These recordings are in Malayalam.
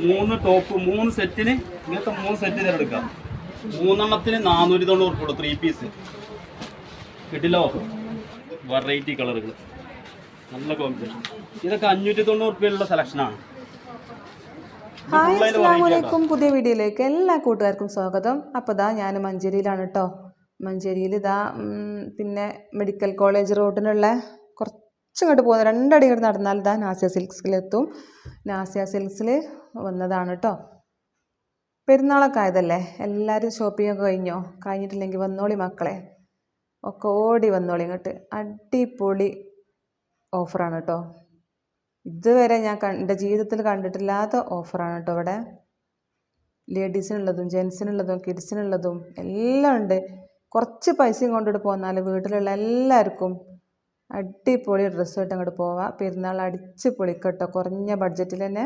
മൂന്ന് ടോപ്പ് മൂന്ന് സെറ്റിന് ഇങ്ങനത്തെ മൂന്ന് സെറ്റ് തിരഞ്ഞെടുക്കാം മൂന്നെണ്ണത്തിന് നാനൂറ്റി തൊണ്ണൂറ് കൊടുക്കും ത്രീ പീസ് കിട്ടില്ല വെറൈറ്റി കളറുകൾ നല്ല കോമ്പിനേഷൻ ഇതൊക്കെ അഞ്ഞൂറ്റി തൊണ്ണൂറ് രൂപയുള്ള സെലക്ഷനാണ് ഹായ് അസ്സാം പുതിയ വീഡിയോയിലേക്ക് എല്ലാ കൂട്ടുകാർക്കും സ്വാഗതം. അപ്പോൾ ഇതാ ഞാൻ മഞ്ചേരിയിലാണ് കേട്ടോ മഞ്ചേരിയിൽ ഇതാ പിന്നെ മെഡിക്കൽ കോളേജ് റോഡിനുള്ള കുറച്ചിങ്ങോട്ട് പോകുന്ന. രണ്ടടി ഇങ്ങോട്ട് നടന്നാൽ ഇതാ നാസിയ സിൽക്സിലെത്തും നാസിയ സിൽക്സിൽ വന്നതാണ് കേട്ടോ പെരുന്നാളൊക്കെ ആയതല്ലേ? എല്ലാവരും ഷോപ്പിംഗ് ഒക്കെ കഴിഞ്ഞോ? കഴിഞ്ഞിട്ടില്ലെങ്കിൽ വന്നോളി മക്കളെ. ഒക്കെ ഓടി വന്നോളി ഇങ്ങോട്ട്. അടിപൊളി ഓഫറാണ് കേട്ടോ ഇതുവരെ ഞാൻ കണ്ട ജീവിതത്തിൽ കണ്ടിട്ടില്ലാത്ത ഓഫറാണ് കേട്ടോ ഇവിടെ. ലേഡീസിനുള്ളതും ജെൻസിനുള്ളതും കിഡ്സിനുള്ളതും എല്ലാം ഉണ്ട്. കുറച്ച് പൈസയും കൊണ്ടിട്ട് പോന്നാൽ വീട്ടിലുള്ള എല്ലാവർക്കും അടിപൊളി ഡ്രസ്സ് ഇട്ട് അങ്ങോട്ട് പോവാം. പെരുന്നാൾ അടിച്ച് പൊളിക്കട്ടോ. കുറഞ്ഞ ബഡ്ജറ്റിൽ തന്നെ.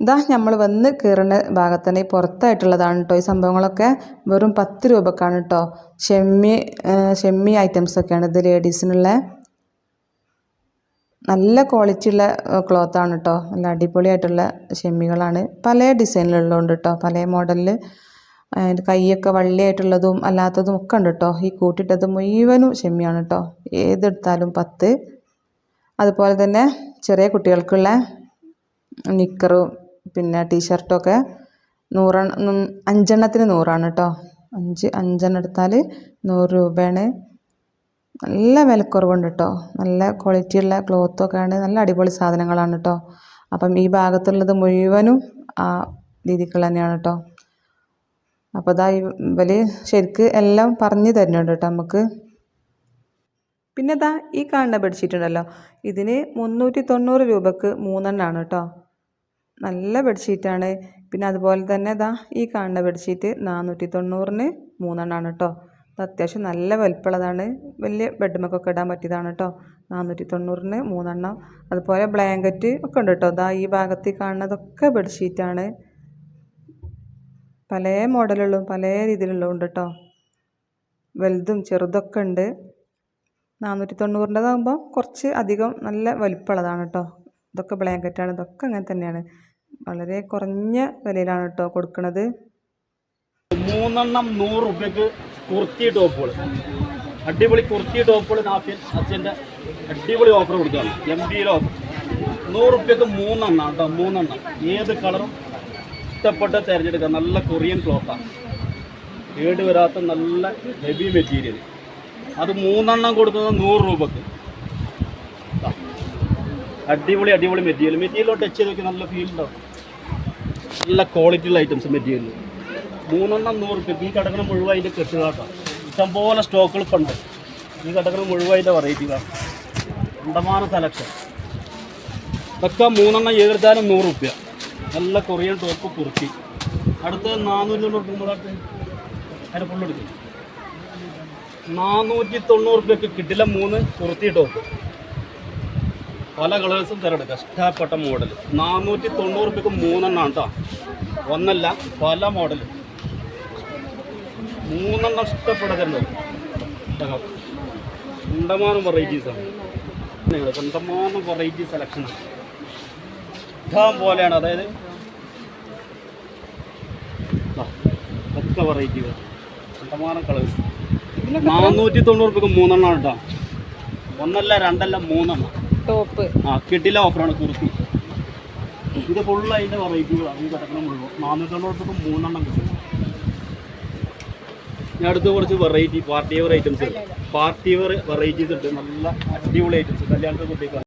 ഇതാ നമ്മൾ വന്ന് കയറുന്ന ഭാഗത്ത് തന്നെ പുറത്തായിട്ടുള്ളതാണ് കേട്ടോ ഈ സംഭവങ്ങളൊക്കെ. വെറും പത്ത് രൂപക്കാണ് കേട്ടോ ഷെമ്മി ഷെമ്മി ഐറ്റംസ് ഒക്കെയാണ് ഇത് ലേഡീസിനുള്ള നല്ല ക്വാളിറ്റി ഉള്ള ക്ലോത്താണ് കേട്ടോ നല്ല അടിപൊളിയായിട്ടുള്ള ഷെമ്മികളാണ്. പല ഡിസൈനിലുള്ളതുണ്ട് കേട്ടോ പല മോഡലിൽ കൈയൊക്കെ വള്ളിയായിട്ടുള്ളതും അല്ലാത്തതും ഒക്കെ ഉണ്ട് കേട്ടോ ഈ കൂട്ടിട്ടത് മുഴുവനും ഷെമ്മിയാണ് കേട്ടോ ഏതെടുത്താലും പത്ത്. അതുപോലെ തന്നെ ചെറിയ കുട്ടികൾക്കുള്ള നിക്കറും പിന്നെ ടീഷർട്ടൊക്കെ നൂറെണ്ണം അഞ്ചെണ്ണത്തിന് നൂറാണ് കേട്ടോ അഞ്ച് അഞ്ചെണ്ണം എടുത്താൽ നൂറ് രൂപയാണ്. നല്ല വിലക്കുറവുണ്ട് കേട്ടോ നല്ല ക്വാളിറ്റിയുള്ള ക്ലോത്തൊക്കെയാണ് നല്ല അടിപൊളി സാധനങ്ങളാണ് കേട്ടോ അപ്പം ഈ ഭാഗത്തുള്ളത് മുഴുവനും ആ രീതിക്കുള്ള തന്നെയാണ് കേട്ടോ അപ്പോൾ ഇതാ ഇവർ ശരിക്ക് എല്ലാം പറഞ്ഞു തരുന്നുണ്ട് കേട്ടോ നമുക്ക്. പിന്നെ ഇതാ ഈ കാണുന്ന ബെഡ്ഷീറ്റ് ഉണ്ടല്ലോ. ഇതിന് മുന്നൂറ്റി തൊണ്ണൂറ് രൂപക്ക് മൂന്നെണ്ണമാണ് കേട്ടോ. നല്ല ബെഡ്ഷീറ്റാണ് പിന്നെ അതുപോലെ തന്നെ ഇതാ ഈ കാണുന്ന ബെഡ്ഷീറ്റ് നാനൂറ്റി തൊണ്ണൂറിന് മൂന്നെണ്ണമാണ് കേട്ടോ അത്യാവശ്യം നല്ല വലിപ്പമുള്ളതാണ്. വലിയ ബെഡ്മൊക്കെ ഇടാൻ പറ്റിയതാണ് കേട്ടോ. നാനൂറ്റി തൊണ്ണൂറിന് മൂന്നെണ്ണം. അതുപോലെ ബ്ലാങ്കറ്റ് ഒക്കെ ഉണ്ട് കേട്ടോ. ഇതാ ഈ ഭാഗത്ത് കാണുന്നതൊക്കെ ബെഡ്ഷീറ്റാണ് പല മോഡലുള്ളതും പല രീതിയിലുള്ളതും ഉണ്ട് കേട്ടോ വലുതും ചെറുതൊക്കെ ഉണ്ട്. നാനൂറ്റി തൊണ്ണൂറിന്റെതാകുമ്പോൾ കുറച്ച് അധികം നല്ല വലിപ്പമുള്ളതാണ് കേട്ടോ ഇതൊക്കെ ബ്ലാങ്കറ്റാണ്. ഇതൊക്കെ അങ്ങനെ തന്നെയാണ്. വളരെ കുറഞ്ഞ വിലയിലാണ് കേട്ടോ കൊടുക്കുന്നത് മൂന്നെണ്ണം നൂറ് റുപ്യക്ക് കുർത്തി ടോപ്പുകൾ. അടിപൊളി കുർത്തി ടോപ്പുകൾ നാഫിൻ അച്ഛന്റെ അടിപൊളി ഓഫർ കൊടുക്കുകയാണ്. എം ബിയിലെ ഓഫർ നൂറ് റുപ്യക്ക് മൂന്നെണ്ണം കേട്ടോ മൂന്നെണ്ണം. ഏത് കളറും ഇഷ്ടപ്പെട്ട് തിരഞ്ഞെടുക്കുക. നല്ല കൊറിയൻ ക്ലോത്താണ് കേട് വരാത്ത നല്ല ഹെവി മെറ്റീരിയൽ അത് മൂന്നെണ്ണം കൊടുക്കുന്നത് നൂറ് രൂപക്ക്. അടിപൊളി അടിപൊളി മെറ്റീരിയൽ മെറ്റീരിയൽ ടച്ച് ചെയ്ത് നോക്കി നല്ല ഫീൽ ഉണ്ടാവും. നല്ല ക്വാളിറ്റിയുള്ള ഐറ്റംസ് മെറ്റീരിയൽ മൂന്നെണ്ണം നൂറ് രൂപയ്ക്ക് ഈ കിടക്കണ മുഴുവൻ അതിന്റെ കെട്ടുകാട്ടാണ് ഇഷ്ടംപോലെ സ്റ്റോക്കുകൾ ഇപ്പം ഉണ്ട്. ഈ കിടക്കണ മുഴുവൻ അതിന്റെ വെറൈറ്റികളാണ് അണ്ടമാന സെലക്ഷൻ ഇതൊക്കെ മൂന്നെണ്ണം എഴുതാനും നൂറ് റുപ്യ നല്ല കൊറിയൻ ടോപ്പ് കുറുക്കി. അടുത്ത് നാനൂറ്റി തൊണ്ണൂറ് റുപ്യ അതിന്റെ ഫുള്ളെടുക്കും നാനൂറ്റി തൊണ്ണൂറ് രൂപയ്ക്ക് കിട്ടില്ല മൂന്ന് കുർത്തി ടോപ്പ് പല കളേഴ്സും തിരഞ്ഞെടുക്കുക കഷ്ടപ്പെട്ട മോഡൽ നാനൂറ്റി തൊണ്ണൂറ് രൂപയ്ക്ക് മൂന്നെണ്ണം കേട്ടോ. ഒന്നല്ല പല മോഡൽ മൂന്നെണ്ണം ഇഷ്ടപ്പെട്ട തിരഞ്ഞെടുക്കും കണ്ടമാനം വെറൈറ്റീസാണ് കണ്ടമാനം വെറൈറ്റി സെലക്ഷനാണ് ഇഷ്ടം പോലെയാണ്. അതായത് ഒക്കെ വെറൈറ്റികൾ ശതമാനം കളേഴ്സ് നാനൂറ്റി തൊണ്ണൂറ് രൂപക്ക് മൂന്നെണ്ണം കേട്ടോ. ഒന്നല്ല രണ്ടല്ല മൂന്നെണ്ണം. ടോപ്പ് ആ കിട്ടില്ല ഓഫറാണ് കുർത്തി ഇത് ഫുള്ള് അതിന്റെ വെറൈറ്റികളാണ് ഈ കിടക്കണം മുഴുവൻ. നാനൂറ്റി തൊണ്ണൂറ് രൂപക്ക് മൂന്നെണ്ണം കിട്ടും. ഞാൻ അടുത്ത് കുറച്ച് variety party wear items party wear varieties ഉണ്ട്. നല്ല അടിപൊളി ഐറ്റംസ് കല്യാണത്തെ കുട്ടിക്കാർ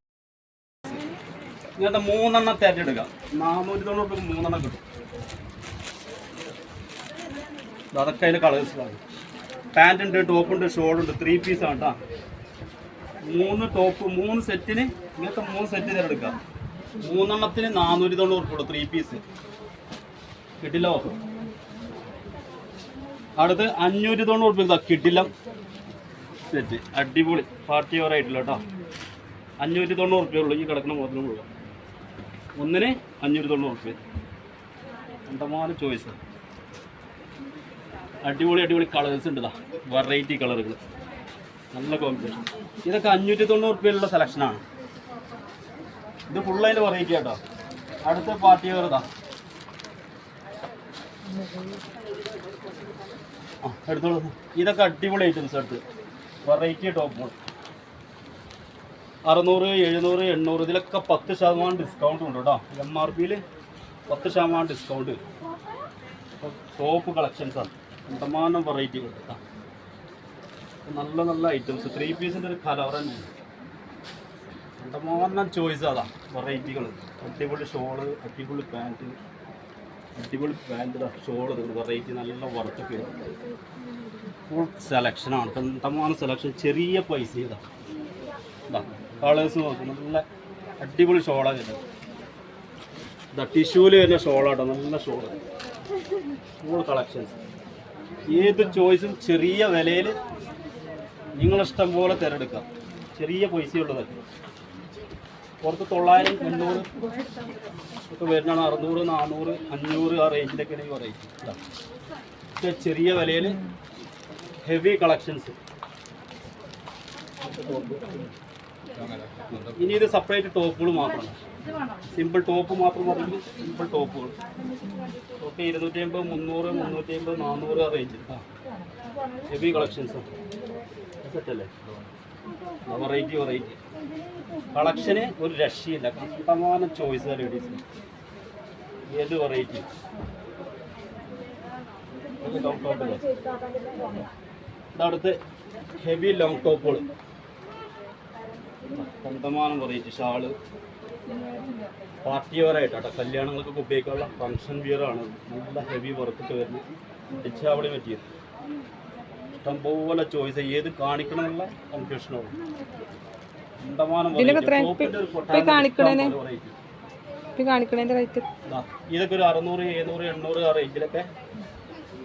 ഇങ്ങനത്തെ മൂന്നെണ്ണം തിരഞ്ഞെടുക്കാം നാനൂറ്റി തൊണ്ണൂറ് രൂപ മൂന്നെണ്ണം കിട്ടും. അതൊക്കെ അതിന്റെ കളേഴ്സിലാണ് പാന്റ് ഉണ്ട് ടോപ്പ് ഉണ്ട് ഷോൾ ഉണ്ട് ത്രീ പീസ് ആണ് കേട്ടോ മൂന്ന് ടോപ്പ് മൂന്ന് സെറ്റിന് ഇങ്ങനത്തെ മൂന്ന് സെറ്റ് തിരഞ്ഞെടുക്കാം മൂന്നെണ്ണത്തിന് നാനൂറ്റി തൊണ്ണൂറ് ഉള്ളൂ ത്രീ പീസ് കിട്ടില്ല ഓഫർ. അടുത്ത് അഞ്ഞൂറ്റി തൊണ്ണൂറ് റുപ്യ കിട്ടില്ല സെറ്റ് അടിപൊളി. പാർട്ടി ഓവർ ആയിട്ടില്ല കേട്ടോ അഞ്ഞൂറ്റി തൊണ്ണൂറ് ഉറുപ്പ്യ ഉള്ളൂ. ഈ കിടക്കുന്ന മുതലും മുഴുവൻ. ഒന്നിന് അഞ്ഞൂറ്റി തൊണ്ണൂറ് ഉറുപ്പ്യ കണ്ടമാനം ചോയ്സ് അടിപൊളി അടിപൊളി കളേഴ്സ് ഉണ്ട് വെറൈറ്റി കളറുകൾ നല്ല കോമ്പിനേഷൻ ഇതൊക്കെ അഞ്ഞൂറ്റി തൊണ്ണൂറ് റുപ്യയിലുള്ള സെലക്ഷനാണ് ഇത് ഫുൾ അതിന്റെ വെറൈറ്റി കേട്ടോ അടുത്ത പാർട്ടി വേറെതാ എടുത്തോളൂ. ഇതൊക്കെ അടിപൊളി ഐറ്റംസ് എടുത്ത് വെറൈറ്റി ടോപ്പുകൾ അറുന്നൂറ് എഴുന്നൂറ് എണ്ണൂറ് ഇതിലൊക്കെ പത്ത് ശതമാനം ഡിസ്കൗണ്ട് ഉണ്ട് കേട്ടോ. എം ആർ പിയിൽ പത്ത് ശതമാനം ഡിസ്കൗണ്ട് ടോപ്പ് കളക്ഷൻസാണ് കണ്ടമാനം വെറൈറ്റി കൊടുക്കാം. നല്ല നല്ല ഐറ്റംസ് ത്രീ പീസിന്റെ ഒരു കളർ തന്നെ. കണ്ടമാനം ചോയ്സ് അതാ വെറൈറ്റികൾ അടിപൊളി ഷോൾ അടിപൊളി പാന്റ് അടിപൊളി പാന്റ് ഷോൾ വെറൈറ്റി നല്ല വറുത്തൊക്കെ ഫുൾ സെലക്ഷനാണ് കണ്ടമാനം സെലക്ഷൻ ചെറിയ പൈസ ഇതാ. കളേഴ്സ് നോക്കും. നല്ല അടിപൊളി ഷോളാണ് വരുന്നത് ഇതാ. ടിഷ്യൂൽ വരുന്ന ഷോളാട്ടോ നല്ല ഷോൾ ഫുൾ കളക്ഷൻസ് ഏത് ചോയ്സും ചെറിയ വിലയിൽ നിങ്ങളിഷ്ടം പോലെ തിരഞ്ഞെടുക്കാം. ചെറിയ പൈസയുള്ളതൊക്കെ പുറത്ത് തൊള്ളായിരം എണ്ണൂറ് ഒക്കെ വരുന്നതാണ്. അറുന്നൂറ് നാനൂറ് അഞ്ഞൂറ് ആ റേഞ്ചിലൊക്കെ ആണെങ്കിൽ പറയും. ചെറിയ വിലയിൽ ഹെവി കളക്ഷൻസ് ഇനി ഇത് സെപ്പറേറ്റ് ടോപ്പുകൾ മാത്രമാണ് സിമ്പിൾ ടോപ്പ് മാത്രം പറഞ്ഞു സിമ്പിൾ ടോപ്പുകൾ ടോപ്പ് ഇരുന്നൂറ്റി അമ്പത് മുന്നൂറ് മുന്നൂറ്റി അമ്പത് നാനൂറ് ആ റേഞ്ച് ആ ഹെവി കളക്ഷൻസ് സെറ്റല്ലേ വെറൈറ്റി വെറൈറ്റി കളക്ഷന് ഒരു രക്ഷയില്ല. കണ്ടമാനം ചോയ്സ് ലേഡീസിന് ഏത് വെറൈറ്റി ഇതടുത്ത് ഹെവി ലോങ് ടോപ്പുകൾ കണ്ടമാനം വെറൈറ്റി ഷാൾ. പാർട്ടി വെയറായിട്ട് കേട്ടോ കല്യാണങ്ങൾക്കൊക്കെ ഉപയോഗിക്കാനുള്ള ഫങ്ഷൻ വിയറാണ് നല്ല ഹെവി വർക്കൊക്കെ വരുന്നത് അവിടെ പറ്റിയത് ഇഷ്ടംപോലെ ചോയ്സ് ഏത് കാണിക്കണം എന്നുള്ള കൺഫ്യൂഷനാണ് ഇതൊക്കെ ഒരു അറുന്നൂറ് എഴുന്നൂറ് എണ്ണൂറ് ആ റേഞ്ചിലൊക്കെ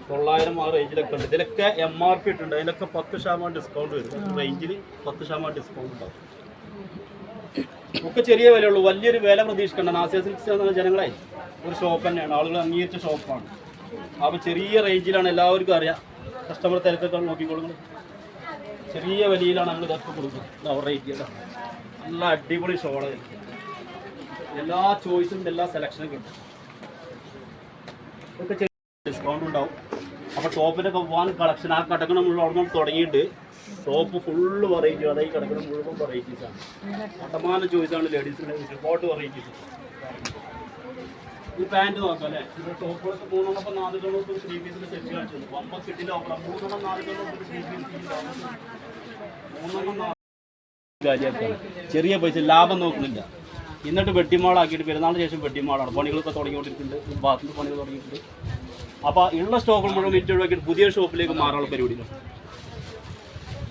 തൊള്ളായിരം ആ റേഞ്ചിലൊക്കെ ഉണ്ട്. ഇതിലൊക്കെ എം ആർ പി ഇട്ടുണ്ട് അതിലൊക്കെ പത്ത് ശതമാനം ഡിസ്കൗണ്ട് വരും. റേഞ്ചിൽ പത്ത് ശതമാനം ഡിസ്കൗണ്ട് ഉണ്ടാവും. ഒക്കെ ചെറിയ വിലയുള്ളൂ. വലിയൊരു വില പ്രതീക്ഷിക്കേണ്ട. നാസിയ സിൽക്സ് എന്ന ജനങ്ങളെ ഒരു ഷോപ്പ് തന്നെയാണ്. ആളുകൾ അംഗീകരിച്ച ഷോപ്പാണ് അപ്പോൾ ചെറിയ റേഞ്ചിലാണ് എല്ലാവർക്കും അറിയാം. കസ്റ്റമർ തിരക്കൊക്കെ നോക്കിക്കൊള്ളുന്നത് ചെറിയ വിലയിലാണ് നമ്മൾ ഇതൊക്കെ കൊടുക്കുന്നത്. റേറ്റ് ചെയ്ത നല്ല അടിപൊളി ഷോൾ എല്ലാ ചോയ്സും എല്ലാ സെലക്ഷനും കിട്ടും ഇതൊക്കെ ചെറിയ ഡിസ്കൗണ്ട് ഉണ്ടാവും. അപ്പോൾ ടോപ്പിനൊക്കെ വൺ കളക്ഷൻ ആ മുഴുവൻ അവിടെ തുടങ്ങിയിട്ട് ടോപ്പ് ഫുള്ള് വെറൈറ്റി അതായത് കിടക്കുന്ന മുഴുവൻ വെറൈറ്റീസ് ആണ്. കണ്ടമാനം ചോയ്സാണ് ലേഡീസിന്റെ ഒരുപാട് വെറൈറ്റീസ് ഈ പാന്റ് നോക്കാം അല്ലേ? ഇത് ടോപ്പുകളൊക്കെ മൂന്നെണ്ണം നാല് തൊണ്ണൂറ് ത്രീ പീസിന്റെ സെറ്റ് കാണിച്ചത് വമ്പ കിട്ടില്ല ഓഫർ മൂന്നെണ്ണം നാല് തൊണ്ണൂറ് ത്രീ പീസ് മൂന്നെണ്ണം ചെറിയ പൈസ ലാഭം നോക്കുന്നില്ല. എന്നിട്ട് വെട്ടിമാളാക്കിയിട്ട് പെരുന്നാളിന് ശേഷം വെട്ടിമാളാണ്. പണികളൊക്കെ തുടങ്ങിക്കൊണ്ടിരിക്കുന്നുണ്ട്. ബാത്റൂം പണികൾ തുടങ്ങിയിട്ടുണ്ട്. അപ്പോൾ ഉള്ള സ്റ്റോക്കുകൾ മുഴുവൻ മിറ്റ് ഒഴിവാക്കിയിട്ട് പുതിയ ഷോപ്പിലേക്ക് മാറാനുള്ള പരിപാടിയിലാണ്.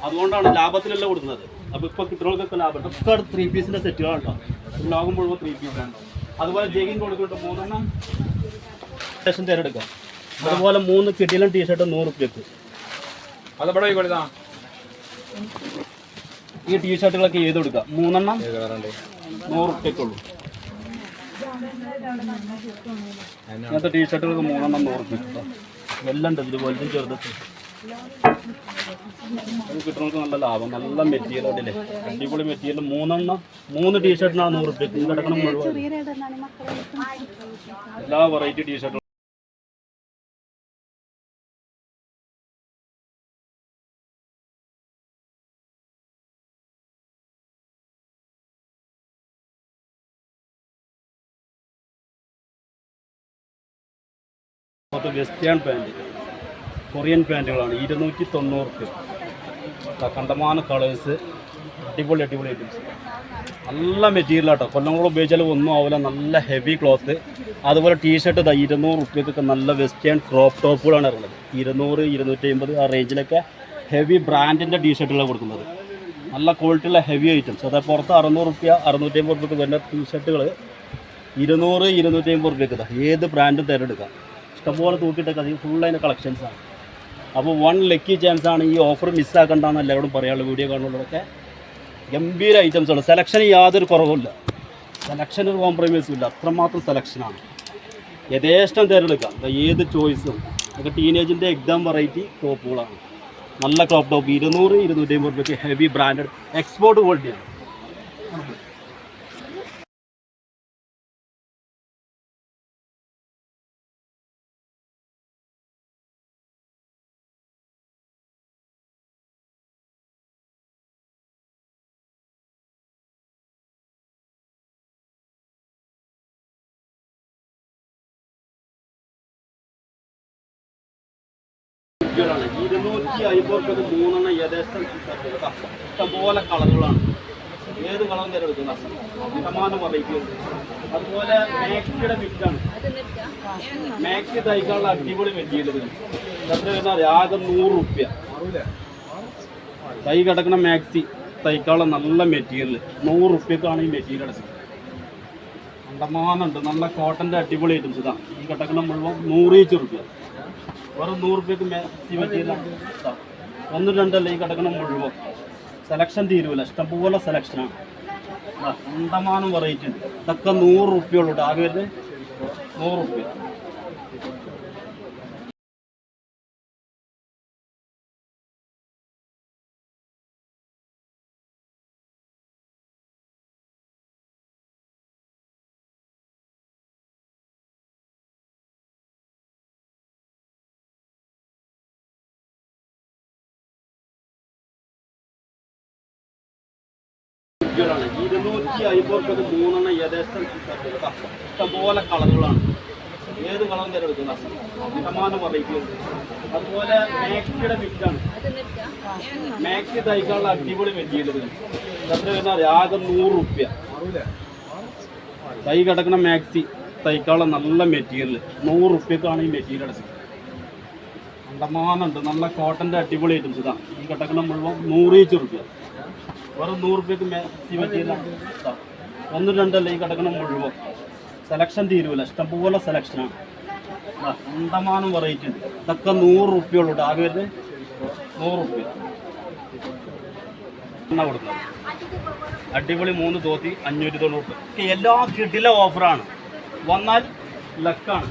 അതുകൊണ്ടാണ് ലാഭത്തിലല്ല കൊടുക്കുന്നത്. അപ്പോൾ ഇപ്പോൾ കിട്ടുന്നവർക്കൊക്കെ ലാഭം ഒക്കെ ത്രീ പീസിന്റെ സെറ്റുകളുണ്ടോ ലോകം മുഴുവൻ ത്രീ പീസാണ് അതുപോലെ ജെഗിങ് കൊടുക്കുന്നുണ്ട് മൂന്നെണ്ണം. സ്റ്റേഷൻ തിരഞ്ഞെടുക്കാം അതുപോലെ മൂന്ന് കിട്ടിയിലും ടീഷർട്ട് നൂറ് റുപ്യക്ക് അതവിടെ പോയിക്കോളിതാ ഈ ടീഷർട്ടുകളൊക്കെ ചെയ്ത് കൊടുക്കാം? മൂന്നെണ്ണം നൂറ് റുപ്യക്കുള്ളൂ ഇങ്ങനത്തെ ടീഷർട്ടുകൾക്ക് മൂന്നെണ്ണം നൂറ് റുപ്യ എല്ലാം ഉണ്ട്. ഇതിൽ വലുതും ചെറുതൊക്കെ അത് കിട്ടുന്നവർക്ക് നല്ല ലാഭം നല്ല മെറ്റീരിയൽ ഉണ്ടല്ലേ അടിപൊളി മെറ്റീരിയൽ. മൂന്നെണ്ണം മൂന്ന് ടീഷർട്ടിനാണ് നൂറ് ഇത് കിടക്കണം എല്ലാ വെറൈറ്റി ടീഷർട്ടും വെസ്റ്റേൺ പാന്റ് കൊറിയൻ പാന്റുകളാണ്. ഇരുന്നൂറ്റി തൊണ്ണൂറ് കണ്ടമാന കളേഴ്സ് അടിപൊളി അടിപൊളി ഐറ്റംസ് നല്ല മെറ്റീരിയൽ ആട്ടോ. കൊല്ലംകുളം ഉപയോഗിച്ചാൽ ഒന്നും ആവില്ല നല്ല ഹെവി ക്ലോത്ത് അതുപോലെ ടീഷർട്ട് ഇതാ ഇരുന്നൂറ് റുപ്യക്കൊക്കെ നല്ല വെസ്റ്റേൺ ക്രോപ്പ് ടോപ്പുകളാണ് ഇറങ്ങുന്നത്. ഇരുന്നൂറ് ഇരുന്നൂറ്റി അമ്പത് ആ റേഞ്ചിലൊക്കെ ഹെവി ബ്രാൻഡിന്റെ ടീഷർട്ടുകളാണ് കൊടുക്കുന്നത്. നല്ല ക്വാളിറ്റിയുള്ള ഹെവി ഐറ്റംസ് അതായത് പുറത്ത് അറുന്നൂറ് റുപ്യ അറുന്നൂറ്റി അമ്പത് റുപ്യക്ക് വരുന്ന ടീഷർട്ടുകൾ ഇരുന്നൂറ് ഇരുന്നൂറ്റി അമ്പത് റുപ്യക്ക് ഏത് ബ്രാൻഡും തിരഞ്ഞെടുക്കാം. ഇഷ്ടംപോലെ തൂക്കിയിട്ടൊക്കെ അതിൽ ഫുൾ അതിന്റെ കളക്ഷൻസാണ് അപ്പോൾ വൺ ലക്കി ചാൻസ് ആണ് ഈ ഓഫർ മിസ്സാക്കണ്ടെന്ന് എല്ലാവരോടും പറയാനുള്ള വീഡിയോ കാണുന്നവരൊക്കെ ഗംഭീര ഐറ്റംസ് സെലക്ഷൻ യാതൊരു കുറവുമില്ല. സെലക്ഷൻ ഒരു കോംപ്രമൈസും ഇല്ല. അത്രമാത്രം സെലക്ഷനാണ് യഥേഷ്ടം തിരഞ്ഞെടുക്കാം ഏത് ചോയ്സും ഒക്കെ ടീനേജിന്റെ എക്സാം വെറൈറ്റി ടോപ്പുകളാണ് നല്ല ക്രോപ്പ് ടോപ്പ് ഇരുന്നൂറ് ഇരുന്നൂറ്റി അമ്പത് രൂപയ്ക്ക് ഹെവി ബ്രാൻഡഡ് എക്സ്പോർട്ട് ക്വാളിറ്റിയാണ് ഇരുന്നൂറ്റി അയ്പത് മൂന്നെണ്ണം കേട്ടോ. ഇഷ്ടംപോലെ കളറുകളാണ്. ഏത് കളറും തിരഞ്ഞെടുക്കുന്ന ശതമാനം വെറൈറ്റി ഉണ്ട് അതുപോലെ മാക്സിയുടെ മിറ്റാണ്. മാക്സി തയ്ക്കാനുള്ള അടിപൊളി മെറ്റീരിയൽ എത്ര വരുന്ന ആകെ നൂറ് റുപ്യ. തൈ കിടക്കുന്ന മാക്സി തയ്ക്കാനുള്ള നല്ല മെറ്റീരിയൽ. നൂറ് റുപ്യക്കാണ് ഈ മെറ്റീരിയൽ കിടക്കുന്നത് അണ്ടമാനുണ്ട് നല്ല കോട്ടന്റെ അടിപൊളി ഐറ്റംസ് ഇതാണ് ഈ കിടക്കുന്ന മുഴുവൻ നൂറീച്ച് റുപ്യ. വെറും നൂറ് രൂപയ്ക്ക് മാക്സി മെറ്റീരിയലാണ് ഇതാ. ഒന്ന് രണ്ടല്ല ഈ കിടക്കണ മുഴുവൻ. സെലക്ഷൻ തീരുവല്ല ഇഷ്ടംപോലെ സെലക്ഷനാണ് അണ്ടമാനം വെറൈറ്റി ഉണ്ട്. ഇതൊക്കെ നൂറ് റുപ്യ ആകെ വരുന്നത് നൂറ് റുപ്യ ഇരുന്നൂറ്റി അയ്പത് മൂന്നെണ്ണം ഏകദേശം ഇഷ്ടംപോലെ കളറുകളാണ്. ഏത് കളറും തിരഞ്ഞെടുക്കുന്ന ശതമാനം വെറൈറ്റി അതുപോലെ മാക്സിയുടെ മിക്സാണ് മാക്സി തയ്ക്കാനുള്ള അടിപൊളി മെറ്റീരിയൽ എത്ര വരുന്ന ആകെ നൂറ് റുപ്യ. തൈ മാക്സി തയ്ക്കാനുള്ള നല്ല മെറ്റീരിയൽ. നൂറ് റുപ്യക്കാണ് ഈ മെറ്റീരിയൽ കിടക്കുന്നത് അണ്ടമാനുണ്ട് നല്ല കോട്ടന്റെ അടിപൊളി ഐറ്റംസ് ഇതാ. ഈ കിടക്കുന്ന മുഴുവൻ നൂറീച്ച് റുപ്യ. വെറും നൂറ് രൂപയ്ക്ക് മാക്സി മെറ്റീരിയലാണ് ഇതാ. ഒന്ന് രണ്ടല്ല ഈ കിടക്കുന്ന മുഴുവൻ. സെലക്ഷൻ തീരുവല്ല ഇഷ്ടംപോലെ സെലക്ഷനാണ് അന്തമാനം വെറൈറ്റി ഉണ്ട്. ഇതൊക്കെ നൂറ് റുപ്യ ഉള്ളൂ ആകെ വരുന്നത് നൂറ് റുപ്യ. എണ്ണ കൊടുക്കുന്നത്? അടിപൊളി മൂന്ന് തോത്തി അഞ്ഞൂറ്റി തൊണ്ണൂറ്. റുപ്യ എല്ലാ കിടില ഓഫറാണ് വന്നാൽ ലക്കാണ്.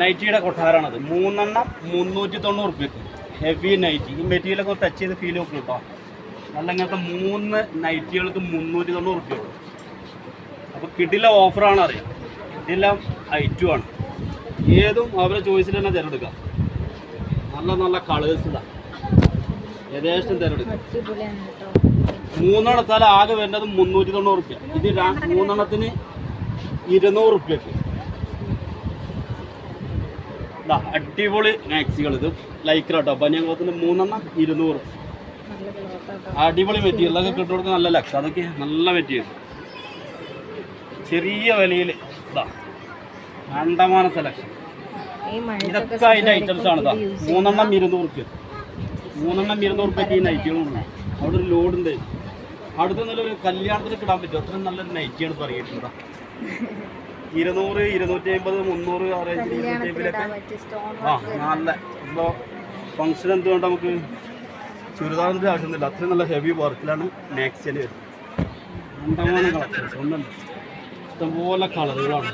നൈറ്റിയുടെ കൊട്ടാരാണത്. മൂന്നെണ്ണം മുന്നൂറ്റി തൊണ്ണൂറ് റുപ്യക്ക്. ഹെവി നൈറ്റി ഈ മെറ്റീരിയലൊക്കെ ടച്ച് ചെയ്ത് ഫീൽ നോക്കും കേട്ടോ നല്ല ഇങ്ങനത്തെ മൂന്ന് നൈറ്റികൾക്ക് മുന്നൂറ്റി തൊണ്ണൂറ് റുപ്യ ഉള്ളൂ. അപ്പോൾ കിടില ഓഫറാണ് അറിയാം. ഇതെല്ലാം ഐറ്റു ആണ്. ഏതും അവരെ ചോയ്സിൽ തന്നെ തിരഞ്ഞെടുക്കാം നല്ല നല്ല കളേഴ്സ് ഇതാ. ഏകദേശം തിരഞ്ഞെടുക്കാം മൂന്നെണ്ണത്താൽ ആകെ വരുന്നത് മുന്നൂറ്റി തൊണ്ണൂറ് റുപ്യ ഇത് മൂന്നെണ്ണത്തിന് ഇരുന്നൂറ് റുപ്യക്ക് അടിപൊളി മാക്സികൾ ഇത്. ലൈക്ര കേട്ടോ മൂന്നെണ്ണം ഇരുന്നൂറ് അടിപൊളി മെറ്റീരിയൽ. അതൊക്കെ കിട്ടുകൊടുക്കുന്ന നല്ല ലക്ഷം. അതൊക്കെ നല്ല മെറ്റീരിയൽ. ചെറിയ വിലയിൽ ഇതാ. അണ്ടമാന സെലക്ഷൻ ഇതൊക്കെ അതിന്റെ ഐറ്റംസ് ആണ് ഇതാ. മൂന്നെണ്ണം ഇരുന്നൂറ് റുപ്യ മൂന്നെണ്ണം ഇരുന്നൂറ് റുപ്യക്ക് ഈ നൈറ്റികളുണ്ട് അവിടെ ഒരു ലോഡ് ഉണ്ട്. അടുത്ത നല്ലൊരു കല്യാണത്തിന് കിടാൻ പറ്റും. അത്രയും നല്ലൊരു നൈറ്റിയാണ് പറയുന്നത് ഇരുന്നൂറ് ഇരുന്നൂറ്റി അമ്പത് മുന്നൂറ് ആ റേഞ്ചിൽ ഇരുന്നൂറ്റി അമ്പതിലൊക്കെ ആ നല്ല. ഇപ്പോൾ ഫങ്ഷൻ എന്തുകൊണ്ട് നമുക്ക് ചുരിദാറിന്റെ ആവശ്യമൊന്നുമില്ല അത്രയും നല്ല ഹെവി വർക്കിലാണ് മാക്സിന് വരുന്നത്. കളക്ഷൻസ് ഒന്നല്ല ഇഷ്ടംപോലെ കളറുകളാണ്.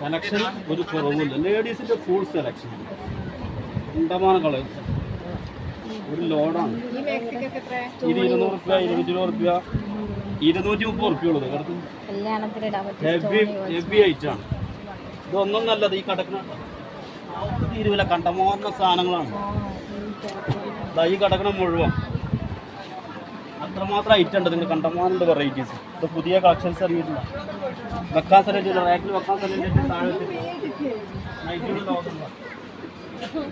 സെലക്ഷൻ ഒരു കുറവുമില്ല. ലേഡീസിന്റെ ഫുൾ സെലക്ഷൻ അണ്ടമാന കളേഴ്സ് ഒരു ലോഡാണ് ഇരുന്നൂറ് റുപ്യ ഇരുന്നൂറ്റി ഇരുപത് റുപ്യ ഇരുന്നൂറ്റി മുപ്പത് റുപ്യ ഉള്ളത് ഹെവി ഹെവി ഐറ്റാണ് ഇതൊന്നും നല്ലത് ഈ കിടക്കുന്ന ഇരുവില കണ്ടമോന്ന സാധനങ്ങളാണ്. ഈ കിടക്കണ മുഴുവൻ. അത്രമാത്രം ഐറ്റം ഉണ്ട്. നിങ്ങൾ കണ്ടമാനുണ്ട് വെറൈറ്റീസ് ഇത് പുതിയ കളക്ഷൻസ് ഇറങ്ങിയിട്ടില്ല വെക്കാൻ സ്ഥലം റാക്കിൽ വെക്കാൻ സ്ഥലം താഴെ നൈറ്റുകൾ നോക്കുന്നുണ്ട്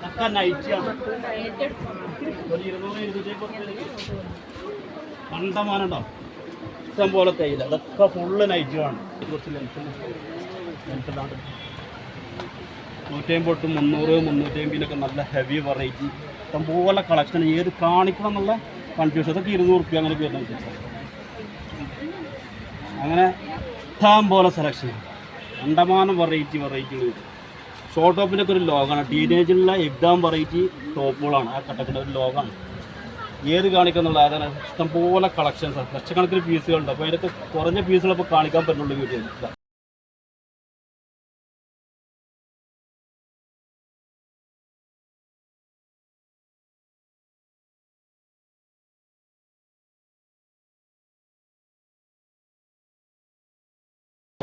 ഒക്കെ നൈറ്റിയാണ് ഒരു ഇരുന്നൂറ് ഇരുന്നൂറ്റി അമ്പത് കണ്ടമാനുണ്ടോ ഇഷ്ടം പോലെ തേയില അതൊക്കെ ഫുള്ള് നൈറ്റുമാണ് കുറച്ച് ലെൻസ് ലെൻസ് നൂറ്റി അമ്പത് തൊട്ട് മുന്നൂറ് മുന്നൂറ്റി അമ്പതിലൊക്കെ നല്ല ഹെവി വെറൈറ്റി ഇഷ്ടംപോലെ കളക്ഷൻ ഏത് കാണിക്കണം എന്നുള്ള കൺഫ്യൂഷൻ അതൊക്കെ ഇരുന്നൂറ് റുപ്യ അങ്ങനെ വരുന്ന അങ്ങനെ ഇഷ്ടം പോലെ സെലക്ഷൻ അണ്ടമാനം വെറൈറ്റി വെറൈറ്റികൾ ഷോർട്ട് ടോപ്പിന്റെ ഒരു ലോഗാണ്. ടീനേജിലുള്ള എക്സാം വെറൈറ്റി ടോപ്പുകളാണ് ആ ഘട്ടത്തിന്റെ ഒരു ലോഗാണ്. ഏത് കാണിക്കുന്നുള്ള അതാണ് ഇഷ്ടംപോലെ കളക്ഷൻസ് ലക്ഷക്കണക്കിന് പീസുകളുണ്ട് അപ്പോൾ അതിനൊക്കെ കുറഞ്ഞ പീസുകളപ്പോൾ കാണിക്കാൻ പറ്റുള്ളൂ വീഡിയോ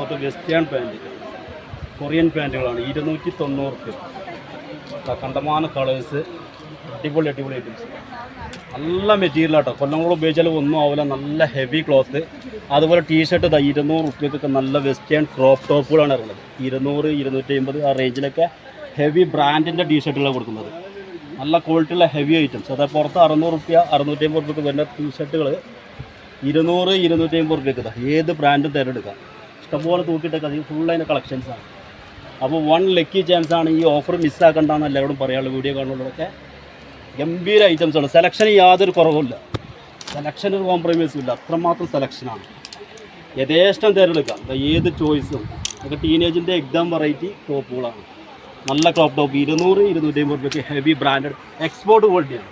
മൊത്തം വെസ്റ്റേൺ പാന്റ് കൊറിയൻ പാന്റുകളാണ്. ഇരുന്നൂറ്റി തൊണ്ണൂറ് രൂപ കണ്ടമാന കളേഴ്സ്. അടിപൊളി അടിപൊളി ഐറ്റംസ് നല്ല മെറ്റീരിയൽ ആട്ടോ. കൊല്ലംകുളം ഉപയോഗിച്ചാൽ ഒന്നും ആവില്ല നല്ല ഹെവി ക്ലോത്ത് അതുപോലെ ടീഷർട്ട് ഇതാ ഇരുന്നൂറ് റുപ്യക്കൊക്കെ നല്ല വെസ്റ്റേൺ ക്രോപ്പ് ടോപ്പുകളാണ് ഇറങ്ങുന്നത്. ഇരുന്നൂറ് ഇരുന്നൂറ്റി അമ്പത് ആ റേഞ്ചിലൊക്കെ ഹെവി ബ്രാൻഡിന്റെ ടീഷർട്ടുകളാണ് കൊടുക്കുന്നത്. നല്ല ക്വാളിറ്റിയുള്ള ഹെവി ഐറ്റംസ് അതായത് പുറത്ത് അറുന്നൂറ് റുപ്യ അറുന്നൂറ്റി അമ്പത് റുപ്യക്ക് വരുന്ന ടീഷർട്ടുകൾ ഇരുന്നൂറ് ഇരുന്നൂറ്റി അമ്പത് റുപ്യക്ക് ഏത് ബ്രാൻഡും തിരഞ്ഞെടുക്കാം. ഇഷ്ടംപോലെ തൂക്കിയിട്ടൊക്കെ അത് ഫുൾ അതിന്റെ കളക്ഷൻസാണ് അപ്പോൾ വൺ ലക്കി ചാൻസ് ആണ് ഈ ഓഫർ മിസ്സാക്കണ്ടെന്ന് എല്ലാവരോടും പറയാനുള്ള വീഡിയോ കാണുന്നതൊക്കെ ഗംഭീര ഐറ്റംസാണ് സെലക്ഷൻ യാതൊരു കുറവുമില്ല. സെലക്ഷൻ ഒരു കോംപ്രമൈസും ഇല്ല. അത്രമാത്രം സെലക്ഷനാണ് യഥേഷ്ടം തിരഞ്ഞെടുക്കാം. ഏത് ചോയ്സും ഒക്കെ ടീനേജിന്റെ എക്സാം വെറൈറ്റി ടോപ്പുകളാണ് നല്ല ക്രോപ്പ് ടോപ്പ് ഇരുന്നൂറ് ഇരുന്നൂറ്റി അമ്പത് റുപ്യക്ക് ഹെവി ബ്രാൻഡഡ് എക്സ്പോർട്ട് ക്വാളിറ്റിയാണ്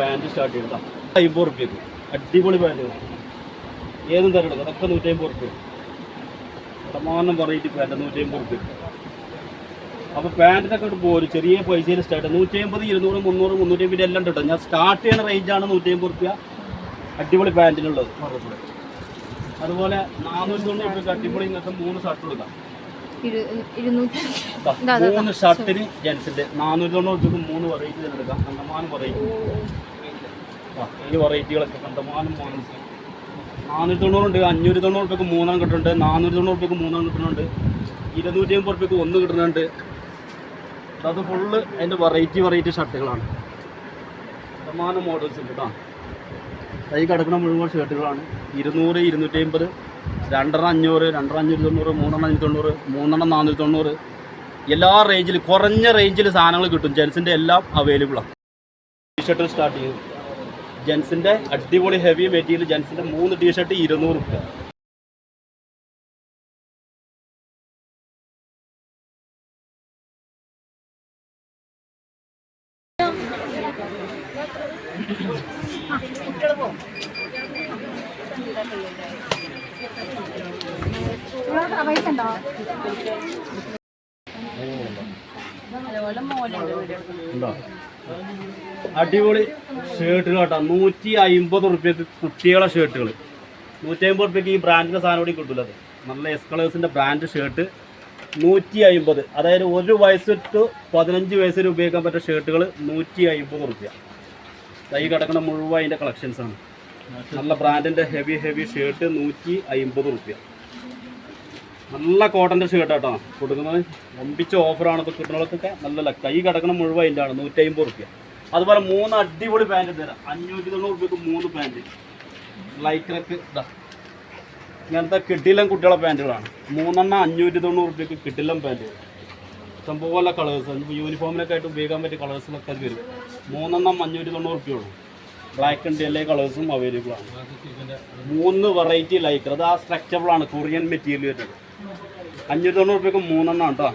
പാന്റ് സ്റ്റാർട്ട് ചെയ്താൽ അമ്പത് റുപ്യക്ക്. അടിപൊളി പാന്റുകൾ ഏതും തിരഞ്ഞെടുക്കാം. അതൊക്കെ നൂറ്റി അമ്പത് റുപ്യ ശതമാനം വെറൈറ്റി പാന്റ് നൂറ്റി അമ്പത് റുപ്യ. അപ്പോൾ പാന്റിനൊക്കെ ഇട്ട് പോരും ചെറിയ പൈസയിൽ സ്റ്റാർട്ട് നൂറ്റി അമ്പത് ഇരുന്നൂറ് മുന്നൂറ് മുന്നൂറ്റി അമ്പത് എല്ലാം കിട്ടും ഞാൻ സ്റ്റാർട്ട് ചെയ്യുന്ന റേഞ്ചാണ് നൂറ്റി അമ്പത് റുപ്യ അടിപൊളി പാന്റിനുള്ളത് അതുപോലെ നാനൂറ്റി തൊണ്ണൂറ് റുപ്യ അടിപൊളി ഇങ്ങനത്തെ മൂന്ന് ഷർട്ട് കൊടുക്കാം. മൂന്ന് ഷർട്ടിന് ജെൻസിന്റെ നാനൂറ്റി തൊണ്ണൂറ് രൂപ മൂന്ന് വെറൈറ്റി തന്നെ എടുക്കാം. കണ്ടമാനം വെറൈറ്റി ഈ വെറൈറ്റികളൊക്കെ കണ്ടമാനം മോഡൽസ്. നാനൂറ്റി തൊണ്ണൂറുണ്ട് അഞ്ഞൂറ്റി തൊണ്ണൂറ് റുപ്യക്ക് മൂന്നെണ്ണം കിട്ടുന്നുണ്ട് നാനൂറ്റി തൊണ്ണൂറ് റുപ്യക്ക് മൂന്നെണ്ണം കിട്ടുന്നുണ്ട് ഇരുന്നൂറ്റി അമ്പത് റുപ്യക്ക് ഒന്ന് കിട്ടുന്നുണ്ട്. അത് ഫുള്ള് അതിന്റെ വെറൈറ്റി വെറൈറ്റി ഷർട്ടുകളാണ് ശതമാനം മോഡൽസ് ഉണ്ട് കേട്ടോ കൈ കിടക്കുന്ന മുഴുവൻ ഷർട്ടുകളാണ് ഇരുന്നൂറ് ഇരുന്നൂറ്റി അമ്പത് രണ്ടെണ്ണം അഞ്ഞൂറ് രണ്ടെണ്ണം അഞ്ഞൂറ്റി തൊണ്ണൂറ് മൂന്നെണ്ണം അഞ്ഞൂറ്റി തൊണ്ണൂറ് മൂന്നെണ്ണം നാനൂറ്റി തൊണ്ണൂറ് എല്ലാ റേഞ്ചിലും കുറഞ്ഞ റേഞ്ചിൽ സാധനങ്ങൾ കിട്ടും. ജെൻസിന്റെ എല്ലാം അവൈലബിളാണ് ടീഷർട്ട് സ്റ്റാർട്ട് ചെയ്തു ജെൻസിന്റെ അടിപൊളി ഹെവി മെറ്റീരിയൽ ജെൻസിന്റെ മൂന്ന് ടീഷർട്ട് ഇരുന്നൂറ് റുപ്യ ഉണ്ടോ? അടിപൊളി ഷർട്ടുകൾ കേട്ടോ നൂറ്റി അമ്പത് റുപ്യക്ക് കുട്ടികളെ ഷർട്ടുകൾ നൂറ്റി അമ്പത് റുപ്യക്ക് ഈ ബ്രാൻഡിന്റെ സാധനം കൂടി കിട്ടില്ലത് നല്ല എസ് കളേഴ്സിന്റെ ബ്രാൻഡ് ഷർട്ട് നൂറ്റി അമ്പത് അതായത് ഒരു വയസ്സ് ടു പതിനഞ്ച് വയസ്സ് വരെ ഉപയോഗിക്കാൻ പറ്റുന്ന ഷർട്ടുകൾ നൂറ്റി അമ്പത് റുപ്യ തൈ കിടക്കുന്ന മുഴുവൻ അതിന്റെ കളക്ഷൻസാണ് നല്ല ബ്രാൻഡിന്റെ ഹെവി ഹെവി ഷർട്ട് നൂറ്റി അമ്പത് റുപ്യ നല്ല കോട്ടന്റെ ഷർട്ടാട്ടോ കൊടുക്കുന്നത്. വമ്പിച്ച ഓഫറാണ് ഇപ്പോൾ കിട്ടുന്നവർക്കൊക്കെ നല്ല ലക്ക കൈ കിടക്കണം മുഴുവൻ അതിന്റെ ആണ്. നൂറ്റി അമ്പത് റുപ്യ. അതുപോലെ മൂന്ന് അടിപൊളി പാന്റ് തരാം. അഞ്ഞൂറ്റി തൊണ്ണൂറ് റുപ്യക്ക് മൂന്ന് പാന്റ് ലൈക്രക്ക് ഇതാ. ഇങ്ങനത്തെ കിട്ടില്ലം കുട്ടികളെ പാന്റുകളാണ് മൂന്നെണ്ണം അഞ്ഞൂറ്റി തൊണ്ണൂറ് റുപ്യക്ക് കിട്ടില്ലം പാന്റ് ഇഷ്ടംപോലെ കളേഴ്സ് യൂണിഫോമിനൊക്കെ ആയിട്ട് ഉപയോഗിക്കാൻ പറ്റിയ കളേഴ്സിലൊക്കെ വരും. മൂന്നെണ്ണം അഞ്ഞൂറ്റി തൊണ്ണൂറ് റുപ്യ ഉള്ളൂ. ബ്ലാക്ക് ആൻഡ് എല്ലാ കളേഴ്സും അവൈലബിൾ ആണ്. മൂന്ന് വെറൈറ്റി ലൈക്കർ അത് ആ സ്ട്രക്ചബിളാണ് കൊറിയൻ മെറ്റീരിയൽ വരുന്നത്. അഞ്ഞൂറ്റി തൊണ്ണൂറ് റുപ്യക്ക് മൂന്നെണ്ണം കേട്ടോ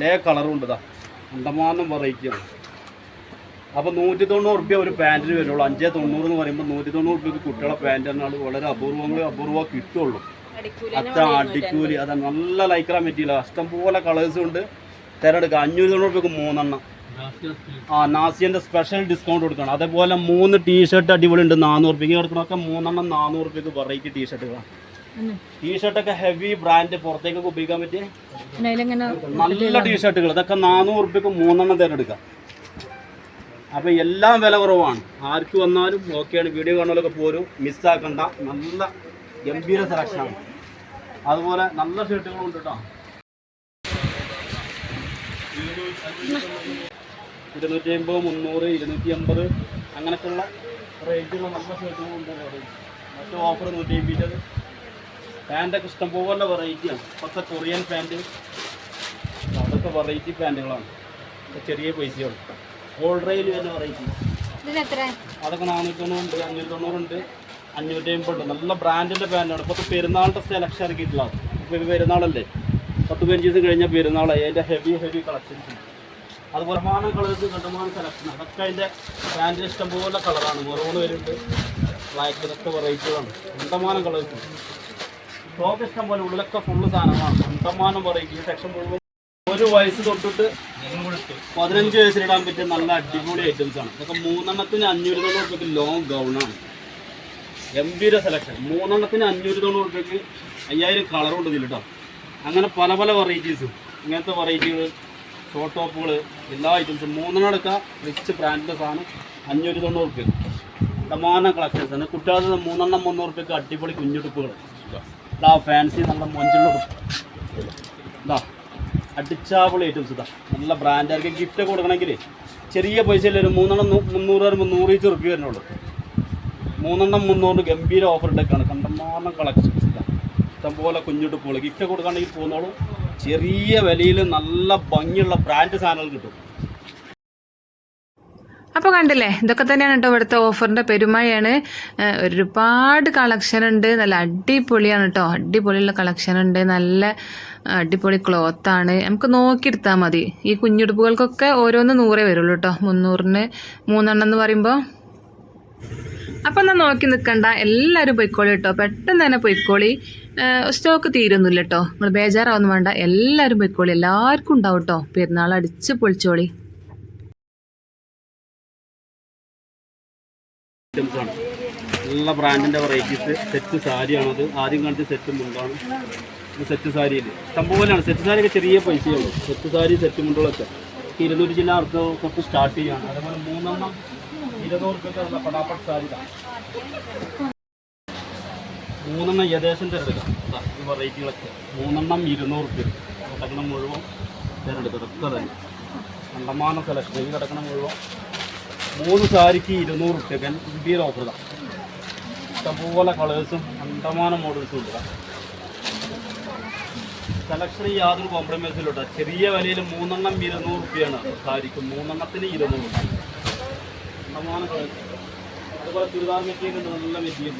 ലേ കളറും ഉണ്ട് ഇതാ അണ്ടമാനം വെറൈറ്റിയാണ് അപ്പോൾ നൂറ്റി തൊണ്ണൂറ് റുപ്യ ഒരു പാന്റിന് വരുള്ളൂ. അഞ്ചേ തൊണ്ണൂറ് എന്ന് പറയുമ്പോൾ നൂറ്റി തൊണ്ണൂറ് റുപ്യക്ക് കുട്ടികളെ പാന്റ് തന്നെയാണ് വളരെ അപൂർവങ്ങൾ അപൂർവം കിട്ടുള്ളൂ. അത്ര അടിക്കൂലി. അത് നല്ല ലൈക്ര മെറ്റീരിയൽ ഇഷ്ടംപോലെ കളേഴ്സും ഉണ്ട്. തിരഞ്ഞെടുക്കുക അഞ്ഞൂറ്റി തൊണ്ണൂറ് റുപ്യക്ക് മൂന്നെണ്ണം. ആ നാസിയന്റെ സ്പെഷ്യൽ ഡിസ്കൗണ്ട് കൊടുക്കണം. അതേപോലെ മൂന്ന് ടീഷർട്ട് അടിപൊളി ഉണ്ട് നാനൂറ് റുപ്യക്ക് കൊടുക്കണമൊക്കെ മൂന്നെണ്ണം നാനൂറ് റുപ്യക്ക് വെറൈറ്റി ടീഷർട്ടുകളാണ് ടീഷർട്ടൊക്കെ ഹെവി ബ്രാൻഡ് പുറത്തേക്കൊക്കെ ഉപയോഗിക്കാൻ പറ്റിയ നല്ല ടീഷർട്ടുകൾ ഇതൊക്കെ നാനൂറ് റുപ്യക്ക് മൂന്നെണ്ണം തിരഞ്ഞെടുക്കാം. അപ്പോൾ എല്ലാം വില കുറവാണ്. ആർക്ക് വന്നാലും ഓക്കെയാണ് വീഡിയോ കാണുന്നവരൊക്കെ പോരും മിസ്സാക്കണ്ട നല്ല ഗംഭീര സെലക്ഷൻ ആണ്. അതുപോലെ നല്ല ഷർട്ടുകളും ഉണ്ട് കേട്ടോ ഇരുന്നൂറ്റി അമ്പത് മുന്നൂറ് ഇരുന്നൂറ്റി അമ്പത് അങ്ങനെയൊക്കെയുള്ള റേഞ്ചുള്ള നല്ല ഷർട്ടുകളും ഉണ്ട് മറ്റു ഓഫർ നൂറ്റി അമ്പത് പാന്റൊക്കെ ഇഷ്ടംപോലെ വെറൈറ്റിയാണ് ഇപ്പോഴത്തെ കൊറിയൻ പാന്റ് അതൊക്കെ വെറൈറ്റി പാന്റുകളാണ് ചെറിയ പൈസയാണ് ഓൾ റെയിൽ വരുന്ന വെറൈറ്റി അതൊക്കെ നാനൂറ്റി തൊണ്ണൂറുണ്ട് അഞ്ഞൂറ്റി തൊണ്ണൂറുണ്ട് അഞ്ഞൂറ്റി അമ്പതുണ്ട് നല്ല ബ്രാൻഡിന്റെ പാന്റാണ് ഇപ്പോഴത്തെ പെരുന്നാളിന്റെ സെലക്ഷൻ ഇറക്കിയിട്ടുള്ളത് ഇപ്പോൾ ഇത് പെരുന്നാളല്ലേ? പത്ത് പതിനഞ്ച് ദിവസം കഴിഞ്ഞാൽ പെരുന്നാളായി അതിന്റെ ഹെവി ഹെവി കളക്ഷൻസ് അതുപോലെ മാനം കളേഴ്സ് കണ്ടമാനം സെലക്ഷൻ അതൊക്കെ അതിന്റെ പാന്റിന് ഇഷ്ടംപോലെ കളറാണ് മെറൂൺ വരുന്നുണ്ട്. ബ്ലാക്ക് ഇതൊക്കെ വെറൈറ്റികളാണ് കണ്ടമാനം കളേഴ്സ് ടോപ്പ് ഇഷ്ടം പോലെ ഉള്ളിലൊക്കെ ഫുള്ള് സാധനമാണ് കണ്ടമാനം പറയും. ഈ സെക്ഷൻ മുഴുവൻ ഒരു വയസ്സ് തൊട്ടിട്ട് പതിനഞ്ച് വയസ്സിലിടാൻ പറ്റിയ നല്ല അടിപൊളി ഐറ്റംസ് ആണ്. ഇതൊക്കെ മൂന്നെണ്ണത്തിന് അഞ്ഞൂറ് തൊണ്ണൂറ് രൂപയ്ക്ക് ലോങ് ഗൗണാണ് ഗംഭീര സെലക്ഷൻ മൂന്നെണ്ണത്തിന് അഞ്ഞൂറ് തൊണ്ണൂറ് രൂപയ്ക്ക് അയ്യായിരം കളറുണ്ട് ഇതിൽ കേട്ടോ അങ്ങനെ പല പല വെറൈറ്റീസും ഇങ്ങനത്തെ വെറൈറ്റികൾ ഷോർട്ട് ടോപ്പുകൾ എല്ലാ ഐറ്റംസും മൂന്നെണ്ണം എടുക്കുക റിച്ച് ബ്രാൻഡിന്റെ സാധനം അഞ്ഞൂറ് തൊണ്ണൂറ് റുപ്യ സമാന കളക്ഷൻസ് ആണ്. കുട്ടികളുടെ മൂന്നെണ്ണം മുന്നൂറ് റുപ്യക്ക് അടിപൊളി കുഞ്ഞുടുപ്പുകൾ ഇതാ ഫാൻസി നല്ല മൊഞ്ചുള്ള ഇതാ അടിച്ചാപൊളി ഐറ്റംസ് ഇതാ. നല്ല ബ്രാൻഡാർക്ക് ഗിഫ്റ്റ് കൊടുക്കണമെങ്കിൽ ചെറിയ പൈസയിൽ ഒരു മൂന്നെണ്ണം മുന്നൂറ് വരുമ്പോൾ നൂറ് ഇച്ച് റുപ്യ വരുന്നുള്ളൂ മൂന്നെണ്ണം മുന്നൂറ് ഗംഭീര ഓഫർ ഇട്ടൊക്കെയാണ് കണ്ടമാനം കളക്ഷൻസ് ഇതാ. ഇഷ്ടംപോലെ കുഞ്ഞുടുപ്പുകൾ ഗിഫ്റ്റ് കൊടുക്കുകയാണെങ്കിൽ പോകുന്നോളൂ. ചെറിയ വിലയിൽ നല്ല ഭംഗിയുള്ള ബ്രാൻഡ് സാധനങ്ങൾ കിട്ടും. അപ്പോൾ കണ്ടില്ലേ ഇതൊക്കെ തന്നെയാണ് കേട്ടോ ഇവിടുത്തെ ഓഫറിന്റെ പെരുമഴയാണ്. ഒരുപാട് കളക്ഷൻ ഉണ്ട്. നല്ല അടിപൊളിയാണ് കേട്ടോ. അടിപൊളിയുള്ള കളക്ഷൻ ഉണ്ട്. നല്ല അടിപൊളി ക്ലോത്താണ് നമുക്ക് നോക്കിയെടുത്താൽ മതി. ഈ കുഞ്ഞുടുപ്പുകൾക്കൊക്കെ ഓരോന്ന് നൂറേ വരുള്ളൂ കേട്ടോ. മുന്നൂറിന് മൂന്നെണ്ണം എന്ന് പറയുമ്പോൾ അപ്പം എന്നാൽ നോക്കി നിൽക്കണ്ട എല്ലാവരും പൊയ്ക്കോളി കേട്ടോ. പെട്ടെന്ന് തന്നെ പൊയ്ക്കോളി. സ്റ്റോക്ക് തീരൊന്നുമില്ല കേട്ടോ. നമ്മൾ ബേജാറാവൊന്നും വേണ്ട. എല്ലാവരും പൊയ്ക്കോളി. എല്ലാവർക്കും ഉണ്ടാവും കേട്ടോ. പെരുന്നാൾ അടിച്ച് പൊളിച്ചോളി. ഐറ്റംസ് ആണ്. നല്ല ബ്രാൻഡിന്റെ വെറൈറ്റീസ് സെറ്റ് സാരിയാണത് ആദ്യം കാണിച്ച സെറ്റ് മുണ്ടാണ്. സെറ്റ് സാരിയിൽ ഇഷ്ടംപോലെയാണ് സെറ്റ് സാരിയൊക്കെ ചെറിയ പൈസയുള്ളൂ സെറ്റ് സാരി സെറ്റ് മുണ്ടുകളൊക്കെ. ഇരുന്നൂറ്റി ചില ആൾക്ക് തൊട്ട് സ്റ്റാർട്ട് ചെയ്യാണ്. അതേപോലെ മൂന്നെണ്ണം ഇരുന്നൂറ് രൂപയ്ക്കുള്ള പടാപ്പട്ട് സാരി ഇതാ. മൂന്നെണ്ണം ഏകദേശം തിരഞ്ഞെടുക്കാം ഈ വെറൈറ്റികളൊക്കെ മൂന്നെണ്ണം ഇരുന്നൂറ് രൂപ കിടക്കണം മുഴുവൻ തിരഞ്ഞെടുക്കാം ഇതൊക്കെ തന്നെ. കണ്ടമാന സെലക്ഷൻ ഈ കിടക്കണം മുഴുവൻ മൂന്ന് സാരിക്ക് ഇരുന്നൂറ് ഉച്ചക്കൻ ഇന്ത്യയിൽ ഓഫർ ഇതാ. ഇഷ്ടംപോലെ കളേഴ്സും അണ്ടമാനം മോഡൽസും ഉണ്ട് സെലക്ഷൻ യാതൊരു കോംപ്രമൈസും ഇല്ല ചെറിയ വിലയിൽ മൂന്നെണ്ണം ഇരുന്നൂറ് റുപ്യാണ് സാരിക്ക്. മൂന്നെണ്ണത്തിന് ഇരുന്നൂറ് അണ്ടമാനം കളേഴ്സ് അതുപോലെ ചുരിദാർ മെറ്റീരിയൽ ഉണ്ട് നല്ല മെറ്റീരിയൽ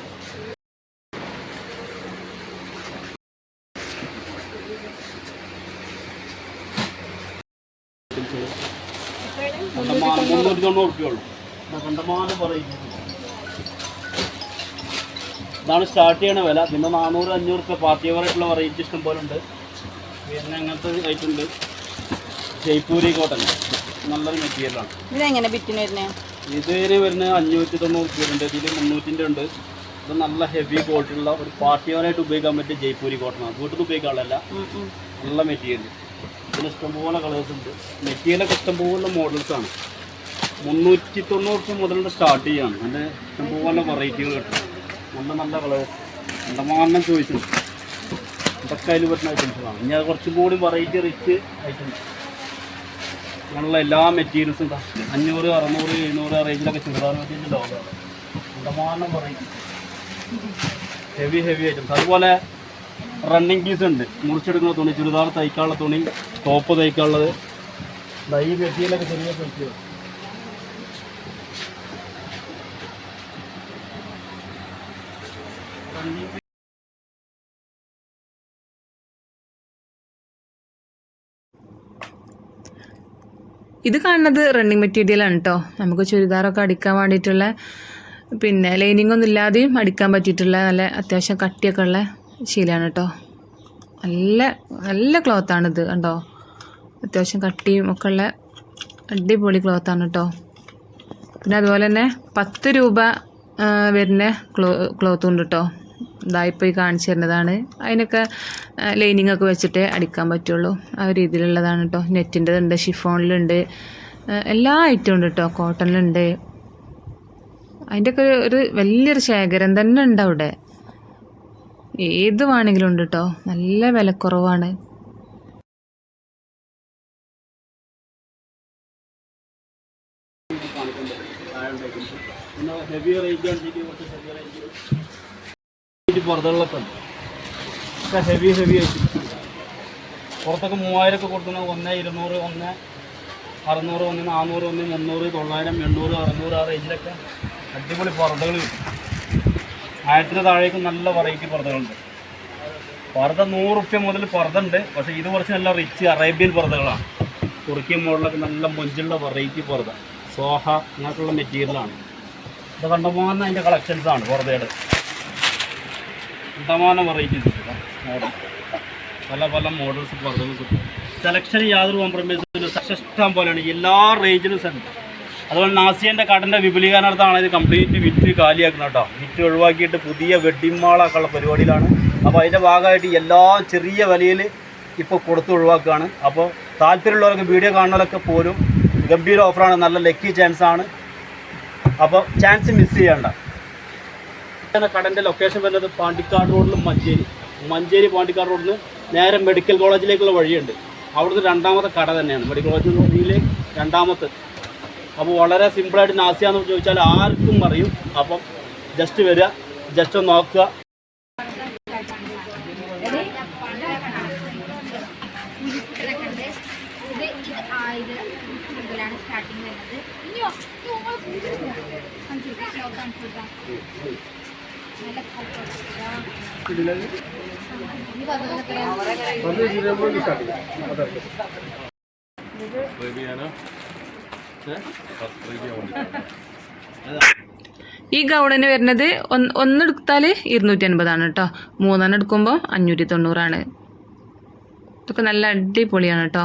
മുന്നൂറ്റി തൊണ്ണൂറ് കണ്ടമാനം പറയും ഇതാണ് സ്റ്റാർട്ട് ചെയ്യണ വില. പിന്നെ നാനൂറ് അഞ്ഞൂറ് റുപ്യ പാർട്ടി വെയറായിട്ടുള്ള വെറൈറ്റി ഇഷ്ടം പോലെ ഉണ്ട്. പിന്നെ അങ്ങനത്തെ ആയിട്ടുണ്ട് ജയ്പൂരി കോട്ടൺ നല്ലൊരു മെറ്റീരിയലാണ് ഇതെങ്ങനെ ബിറ്റിന് ഇതിന് വരുന്നത് അഞ്ഞൂറ്റി തൊണ്ണൂറ് റുപ്യ ഉണ്ട്. ഇതിൽ മുന്നൂറ്റിന്റെ ഉണ്ട്. ഇത് നല്ല ഹെവി ക്വാളിറ്റി ഉള്ള ഒരു പാർട്ടി വെയറായിട്ട് ഉപയോഗിക്കാൻ പറ്റിയ ജയ്പൂരി കോട്ടണാണ് വീട്ടിൽ ഉപയോഗിക്കാനുള്ളതല്ല. നല്ല മെറ്റീരിയൽ ഇതിന് ഇഷ്ടംപോലെ കളേഴ്സ് ഉണ്ട്. മെറ്റീരിയലൊക്കെ ഇഷ്ടംപോലെ മോഡൽസാണ് മുന്നൂറ്റി തൊണ്ണൂറ് മുതൽ സ്റ്റാർട്ട് ചെയ്യാണ്. അതിന്റെ ഇഷ്ടംപോലെ വെറൈറ്റികൾ കിട്ടും. നല്ല നല്ല കളേഴ്സ് കണ്ടമാനം ചോയ്സ് ഉണ്ട് ഇതൊക്കെ അതിൽ പറ്റുന്ന ഐറ്റംസുകളാണ് ഇനി അത് കുറച്ചും കൂടി വെറൈറ്റി റിച്ച് ഐറ്റംസ് അങ്ങനെയുള്ള എല്ലാ മെറ്റീരിയൽസും അഞ്ഞൂറ് അറുന്നൂറ് എഴുന്നൂറ് റേഞ്ചിലൊക്കെ ചുരിദാർ മെറ്റീരിയൽ ലോകമാണ് കണ്ടമാനം വെറൈറ്റി ഹെവി ഹെവി ഐറ്റംസ് അതുപോലെ റണ്ണിങ് പീസ് ഉണ്ട്. മുറിച്ചെടുക്കുന്ന തുണി ചുരിദാർ തയ്ക്കാനുള്ള തുണി ടോപ്പ് തയ്ക്കാനുള്ളത്. ഈ മെറ്റീരിയലൊക്കെ ചെറിയ പൈസ ഇത് കാണുന്നത് റണ്ണിങ് മെറ്റീരിയലാണ് കേട്ടോ നമുക്ക് ചുരിദാറൊക്കെ അടിക്കാൻ വേണ്ടിയിട്ടുള്ള പിന്നെ ലൈനിങ് ഒന്നും ഇല്ലാതെയും അടിക്കാൻ പറ്റിയിട്ടുള്ള നല്ല അത്യാവശ്യം കട്ടിയൊക്കെ ഉള്ള ശീലമാണ് കേട്ടോ നല്ല നല്ല ക്ലോത്താണിത് കണ്ടോ? അത്യാവശ്യം കട്ടിയും ഒക്കെ ഉള്ള അടിപൊളി ക്ലോത്താണ് കേട്ടോ പിന്നെ അതുപോലെ തന്നെ പത്ത് രൂപ വരുന്ന ക്ലോ ക്ലോത്തും ഉണ്ട് കേട്ടോ ഇതായിപ്പോൾ ഈ കാണിച്ചു തരുന്നതാണ്. അതിനൊക്കെ ലൈനിങ് ഒക്കെ വെച്ചിട്ടേ അടിക്കാൻ പറ്റുള്ളൂ. ആ രീതിയിലുള്ളതാണ് കേട്ടോ നെറ്റിന്റെതുണ്ട് ഷിഫോണിലുണ്ട് എല്ലാ ഐറ്റവും ഉണ്ട് കേട്ടോ കോട്ടണിലുണ്ട് അതിന്റെയൊക്കെ ഒരു വലിയൊരു ശേഖരം തന്നെ ഉണ്ട് അവിടെ. ഏത് വേണമെങ്കിലും ഉണ്ട് കേട്ടോ നല്ല വിലക്കുറവാണ്. ഹെവി റേഞ്ച് കുറച്ച് ഹെവി ഹെവി ആയിട്ട്. പുറത്തൊക്കെ മൂവായിരം ഒക്കെ കൊടുക്കുന്ന ഒന്ന് ഇരുന്നൂറ് ഒന്ന് അറുന്നൂറ് ഒന്ന് നാനൂറ് ഒന്ന് മുന്നൂറ് തൊള്ളായിരം എണ്ണൂറ് അറുന്നൂറ് ആ റേഞ്ചിലൊക്കെ അടിപൊളി പുറത്തുകൾ കിട്ടും. ആയിരത്തിന് താഴേക്ക് നല്ല വെറൈറ്റി പുറത്തുകളുണ്ട് പർദ്ദ നൂറ് റുപ്യ മുതൽ ഉണ്ട് പക്ഷേ ഇത് കുറച്ച് നല്ല റിച്ച് അറേബ്യൻ പർദ്ദകളാണ് തുർക്കി മോഡലൊക്കെ നല്ല മൊഞ്ചുള്ള വെറൈറ്റി പർദ്ദ. സോഹ അങ്ങനെയൊക്കെയുള്ള മെറ്റീരിയലാണ് ഇത് കണ്ടമാനം അതിന്റെ കളക്ഷൻസാണ് പുറതയുടെ കണ്ടമാനം വെറൈറ്റീസ് മോഡൽ പല പല മോഡൽസ് കിട്ടും സെലക്ഷൻ യാതൊരു കോംപ്രമൈസും ഇഷ്ടം പോലെയാണ്. എല്ലാ റേഞ്ചിലും സെലക്ട് അതുപോലെ നാസിയന്റെ കടന്റെ വിപുലീകരണത്താണ് ഇത് കംപ്ലീറ്റ് വിറ്റ് കാലിയാക്കുന്നത് കേട്ടോ. വിറ്റ് ഒഴിവാക്കിയിട്ട് പുതിയ മാളാക്കാനുള്ള പരിപാടിയിലാണ്. അപ്പോൾ അതിന്റെ ഭാഗമായിട്ട് എല്ലാ ചെറിയ വിലയിൽ ഇപ്പോൾ കൊടുത്ത് ഒഴിവാക്കുകയാണ്. അപ്പോൾ താല്പര്യമുള്ളവർക്ക് വീഡിയോ കാണുന്നവരൊക്കെ പോലും ഗംഭീര ഓഫറാണ് നല്ല ലക്കി ചാൻസാണ് അപ്പോൾ ചാൻസ് മിസ് ചെയ്യണ്ട. കടന്റെ ലൊക്കേഷൻ വരുന്നത് പാണ്ടിക്കാട് റോഡിലും മഞ്ചേരി. മഞ്ചേരി പാണ്ടിക്കാട് റോഡിൽ നിന്ന് നേരെ മെഡിക്കൽ കോളേജിലേക്കുള്ള വഴിയുണ്ട്. അവിടുത്തെ രണ്ടാമത്തെ കട തന്നെയാണ്. മെഡിക്കൽ കോളേജിൽ രണ്ടാമത്തെ. അപ്പോൾ വളരെ സിമ്പിളായിട്ട് നാസിയാന്ന് ചോദിച്ചാൽ ആർക്കും അറിയും. അപ്പം ജസ്റ്റ് വരിക ജസ്റ്റ് ഒന്ന് നോക്കുക. ആയിരം മുതലാണ് സ്റ്റാർട്ടിങ് വരുന്നത്. ഇനി പതിനൊന്ന് ഈ ഗൗണിന് വരുന്നത് ഒന്ന് ഒന്നെടുത്താൽ ഇരുന്നൂറ്റി അൻപതാണ് കേട്ടോ. മൂന്നെണ്ണം എടുക്കുമ്പോൾ അഞ്ഞൂറ്റി തൊണ്ണൂറാണ് ഇതൊക്കെ നല്ല അടിപൊളിയാണ് കേട്ടോ.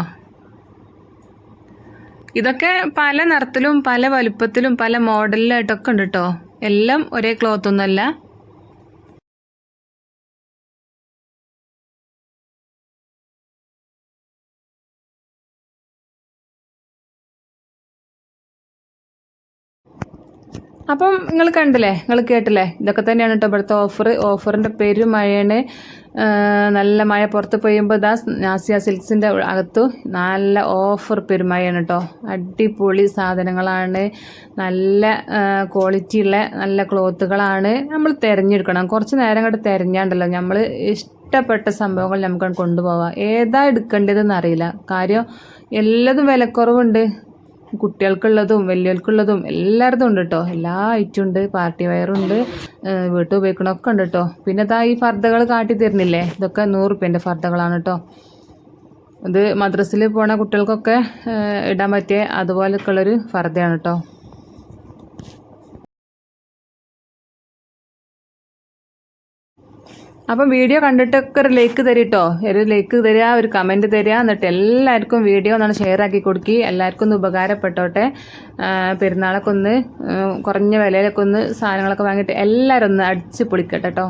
ഇതൊക്കെ പല നിറത്തിലും പല വലുപ്പത്തിലും പല മോഡലിലായിട്ടൊക്കെ ഉണ്ട് കേട്ടോ. എല്ലാം ഒരേ ക്ലോത്ത് അപ്പം നിങ്ങൾ കണ്ടില്ലേ? നിങ്ങൾ കേട്ടില്ലേ? ഇതൊക്കെ തന്നെയാണ് കേട്ടോ ഇവിടുത്തെ ഓഫർ ഓഫറിന്റെ പേര് മഴയാണ്. നല്ല മഴ പുറത്ത് പെയ്യുമ്പോൾ ഇതാ നാസിയ സിൽക്സിന്റെ അകത്തു നല്ല ഓഫർ പെരുമഴയാണ് കേട്ടോ. അടിപൊളി സാധനങ്ങളാണ്. നല്ല ക്വാളിറ്റി ഉള്ള നല്ല ക്ലോത്തുകളാണ് നമ്മൾ തിരഞ്ഞെടുക്കണം. കുറച്ച് നേരം കൂടെ തിരഞ്ഞാണ്ടല്ലോ. നമ്മൾ ഇഷ്ടപ്പെട്ട സംഭവങ്ങൾ നമുക്ക് കൊണ്ടുപോവാം. ഏതാ എടുക്കേണ്ടതെന്ന് അറിയില്ല. കാര്യം എല്ലതും വിലക്കുറവുണ്ട്. കുട്ടികൾക്കുള്ളതും വലിയവർക്കുള്ളതും എല്ലായിടത്തും ഉണ്ട് കേട്ടോ എല്ലാ ഐറ്റും ഉണ്ട് പാർട്ടി വയറുണ്ട് വീട്ടിൽ ഉപയോഗിക്കണമൊക്കെ ഉണ്ട് കേട്ടോ പിന്നെ ഇതാ ഈ ഫർദകൾ കാട്ടി തരുന്നില്ലേ? ഇതൊക്കെ നൂറ് റുപ്യന്റെ ഫർദകളാണ് കേട്ടോ ഇത് മദ്രസിൽ പോണ കുട്ടികൾക്കൊക്കെ ഇടാൻ പറ്റിയ അതുപോലൊക്കെ ഉള്ളൊരു ഫർദയാണ് കേട്ടോ അപ്പം വീഡിയോ കണ്ടിട്ടൊക്കെ ഒരു ലൈക്ക് തരിട്ടോ? ഒരു ലൈക്ക് തരിക ഒരു കമന്റ് തരിക എന്നിട്ട് എല്ലാവർക്കും വീഡിയോ ഒന്ന് ഷെയർ ആക്കി കൊടുക്കി. എല്ലാവർക്കും ഒന്ന് ഉപകാരപ്പെട്ടോട്ടെ. പെരുന്നാളൊക്കെ ഒന്ന് കുറഞ്ഞ വിലയിലൊക്കെ ഒന്ന് സാധനങ്ങളൊക്കെ വാങ്ങിയിട്ട് എല്ലാവരും ഒന്ന് അടിച്ച് പൊളിക്കട്ടെ കേട്ടോ